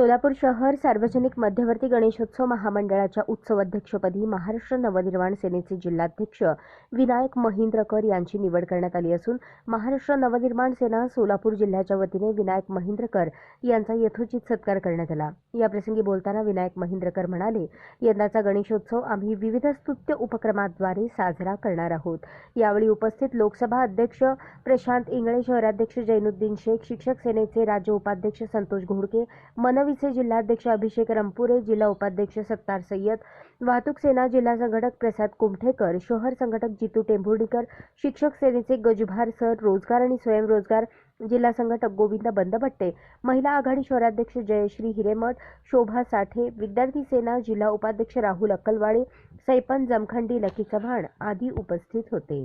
सोलापूर शहर सार्वजनिक मध्यवर्ती गणेशोत्सव महामंडळाच्या उत्सव अध्यक्षपदी महाराष्ट्र नवनिर्माण सेनेचे जिल्हाध्यक्ष विनायक महिंद्रकर यांची निवड करण्यात आली असून महाराष्ट्र नवनिर्माण सेना सोलापूर जिल्ह्याच्या वतीने विनायक महिंद्रकर यांचा यथोचित सत्कार करण्यात आला. याप्रसंगी बोलताना विनायक महिंद्रकर म्हणाले यंदाचा गणेशोत्सव आम्ही विविध स्तुत्य उपक्रमाद्वारे साजरा करणार आहोत. यावेळी उपस्थित लोकसभा अध्यक्ष प्रशांत इंगळे शहराध्यक्ष जैनुद्दीन शेख शिक्षक सेनेचे राज्य उपाध्यक्ष संतोष घोडके मनविचे जिल्हाध्यक्ष अभिषेक रंपुरे जिल्हा उपाध्यक्ष सत्तार सय्यद वाहतूक सेना जिल्हा संघटक प्रसाद कुमठेकर शहर संघटक जितू टेंभुर्णीकर शिक्षक सेनेचे गजुभार सर रोजगार आणि स्वयंरोजगार जिल्हा संघटक गोविंद बंदभट्टे महिला आघाडी शहराध्यक्ष जयश्री हिरेमठ शोभा साठे विद्यार्थी सेना जिल्हा उपाध्यक्ष राहुल अक्कलवाडे सैपन जमखंडी लकी चव्हाण आदी उपस्थित होते.